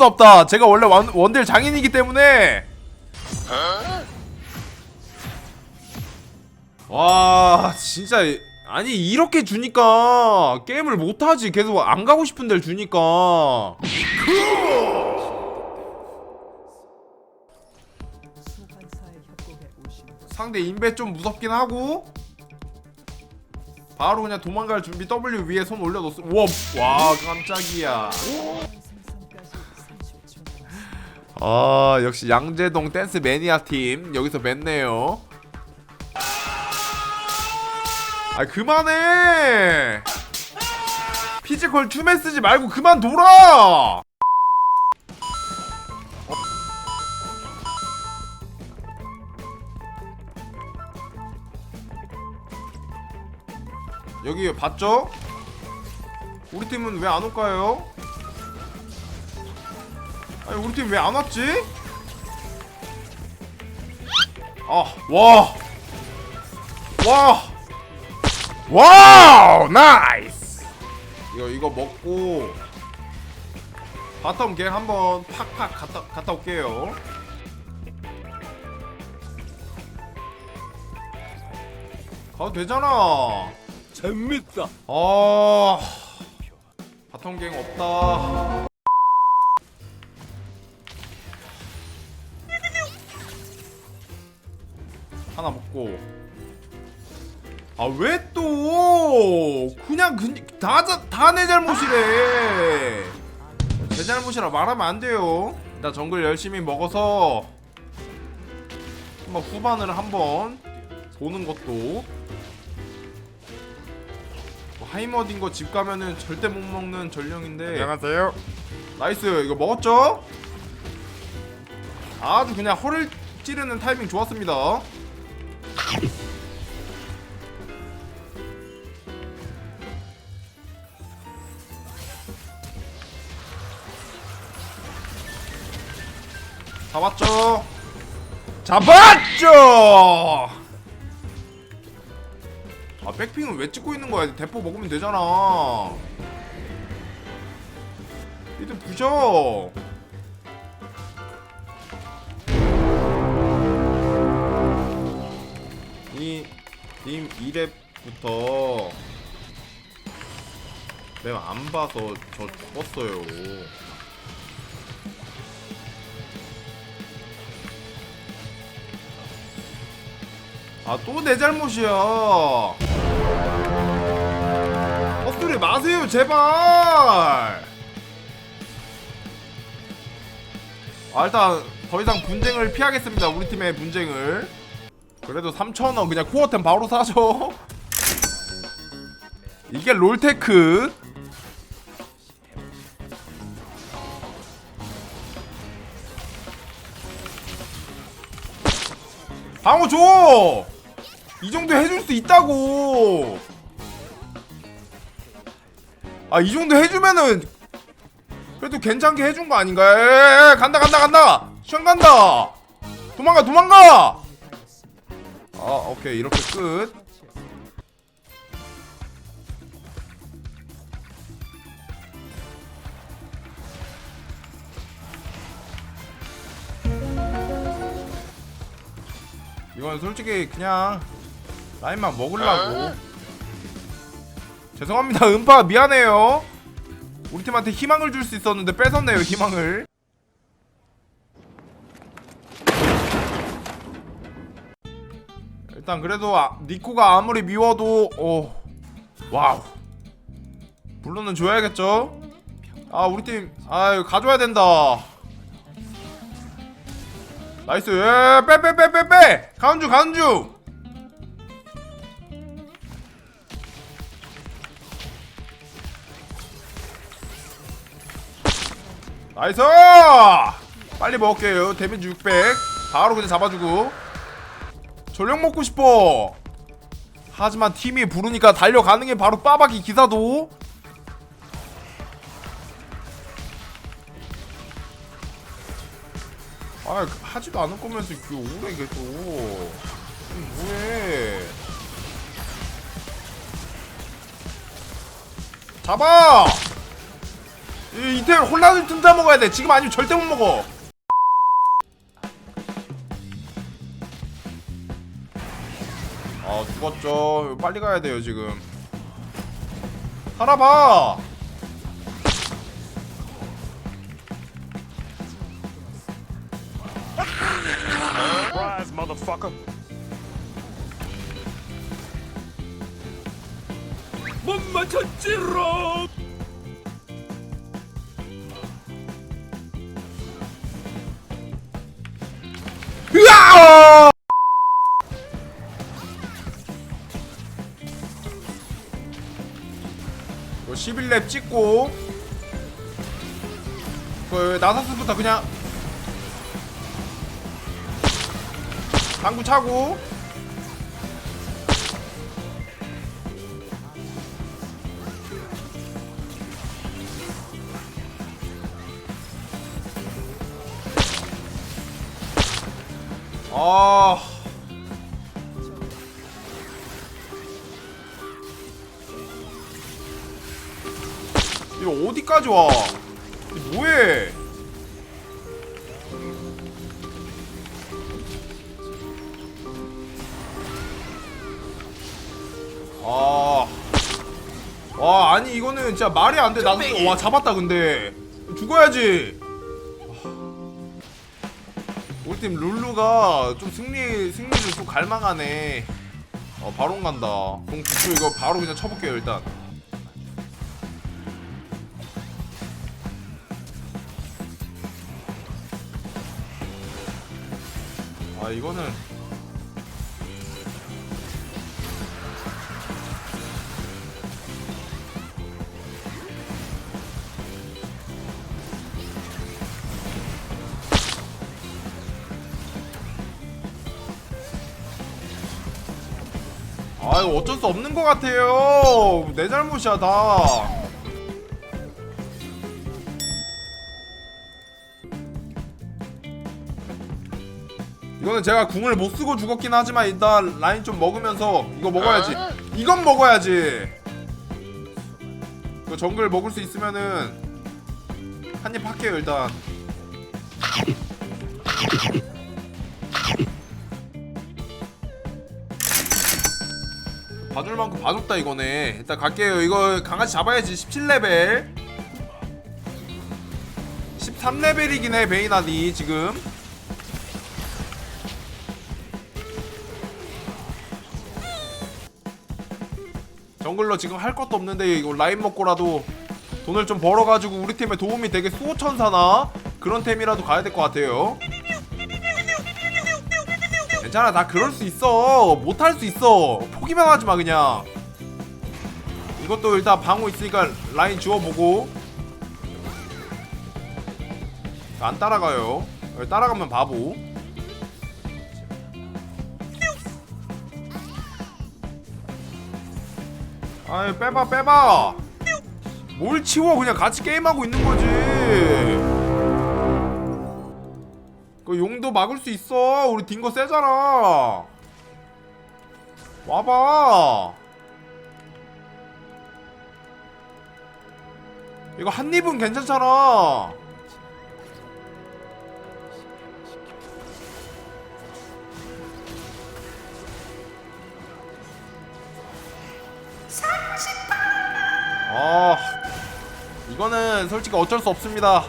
수 없다. 제가 원래 원, 원딜 장인이기 때문에. 와 진짜 아니 이렇게 주니까 게임을 못하지. 계속 안 가고 싶은 데를 주니까. 상대 인베 좀 무섭긴 하고. 바로 그냥 도망갈 준비. W 위에 손 올려놓습 우와 와 깜짝이야 아 역시 양재동 댄스 매니아 팀 여기서 맺네요 아 그만해 피지컬 춤에 쓰지 말고 그만 돌아 여기 봤죠? 우리 팀은 왜 안 올까요? 아니 우리 팀 왜 안 왔지? 아, 와. 와. 와우, 나이스. 이거 이거 먹고 바텀 갱 한번 팍팍 갔다 갔다 올게요. 가도 되잖아. 재밌다. 아 바텀 갱 없다. 하나 먹고. 아 왜 또? 그냥 다다 내 잘못이래. 제 잘못이라 말하면 안 돼요. 나 정글 열심히 먹어서 한번 후반을 한번 보는 것도. 뭐 하이머딘 거 집 가면은 절대 못 먹는 전령인데. 안녕하세요. 나이스. 이거 먹었죠? 아주 그냥 허를 찌르는 타이밍 좋았습니다 잡았죠? 잡았죠! 아 백핑은 왜 찍고 있는 거야? 대포 먹으면 되잖아 이들 부셔 이님 2렙부터 내가 안 봐서 저 죽었어요 아 또 내 잘못이야. 헛소리 마세요 제발. 아 일단 더 이상 분쟁을 피하겠습니다 우리 팀의 분쟁을. 그래도 3천원 그냥 코어템 바로 사죠. 이게 롤테크. 방어 줘! 이 정도 해줄 수 있다고! 아, 이 정도 해주면은, 그래도 괜찮게 해준 거 아닌가? 에, 에, 에, 간다, 간다, 간다! 시간 간다! 도망가, 도망가! 아, 오케이. 이렇게 끝. 이건 솔직히 그냥 라인만 먹으려고. 죄송합니다. 음파 미안해요. 우리 팀한테 희망을 줄 수 있었는데 뺏었네요 희망을. 일단 그래도 아, 니코가 아무리 미워도 오 와우. 물론은 줘야겠죠? 아 우리 팀아 가져야 된다. 나이스. 빼빼빼빼빼! 가운중 가운중 나이스! 빨리 먹을게요. 데미지 600 바로 그냥 잡아주고. 전력 먹고 싶어. 하지만 팀이 부르니까 달려가는 게 바로 빠박이 기사도. 아 하지도 않을 거면서 그 오래 계속. 음, 뭐해. 잡아 이 이태원 홀라를 틈타 먹어야 돼. 지금 아니면 절대 못 먹어. 아 죽었죠. 빨리 가야 돼요 지금. 살아봐. 못 맞췄지롱. 11렙 찍고 그 나사스부터 그냥 방구 차고 아 이거 어디까지 와? 뭐해? 아, 와 아니 이거는 진짜 말이 안 돼. 나도 와 잡았다 근데 죽어야지. 우리 팀 룰루가 좀 승리 승리를 좀 갈망하네. 어 바론 간다. 그럼 구추 이거 바로 그냥 쳐볼게요 일단. 아 이거는 아 이거 어쩔 수 없는 것 같아요. 내 잘못이야 다 이거는 제가 궁을 못 쓰고 죽었긴 하지만 일단 라인 좀 먹으면서 이거 먹어야지. 이건 먹어야지. 그 정글 먹을 수 있으면은 한입 할게요 일단. 봐줄 만큼 봐줬다 이거네. 일단 갈게요. 이거 강아지 잡아야지. 17레벨. 13레벨이긴 해 베이나디 지금 정글러 지금 할 것도 없는데 이거 라인 먹고라도 돈을 좀 벌어가지고 우리 팀에 도움이 되게 수호천사나 그런 템이라도 가야 될 것 같아요. 괜찮아 다 그럴 수 있어. 못할 수 있어. 포기만 하지 마 그냥. 이것도 일단 방어 있으니까 라인 지워보고. 안 따라가요. 따라가면 바보 아이 빼봐 빼봐. 뭘 치워? 그냥 같이 게임하고 있는 거지. 그 용도 막을 수 있어. 우리 딩거 세잖아. 와봐. 이거 한 입은 괜찮잖아. 아 솔직히 어쩔 수 없습니다.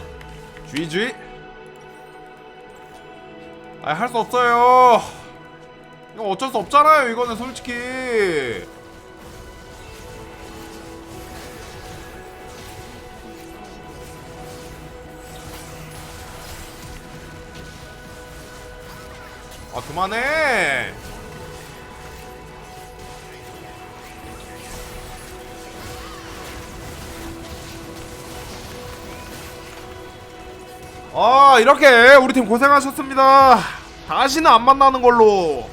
GG 아 할 수 없어요. 이거 어쩔 수 없잖아요 이거는 솔직히. 아 그만해 아 이렇게 우리 팀 고생하셨습니다. 다시는 안 만나는 걸로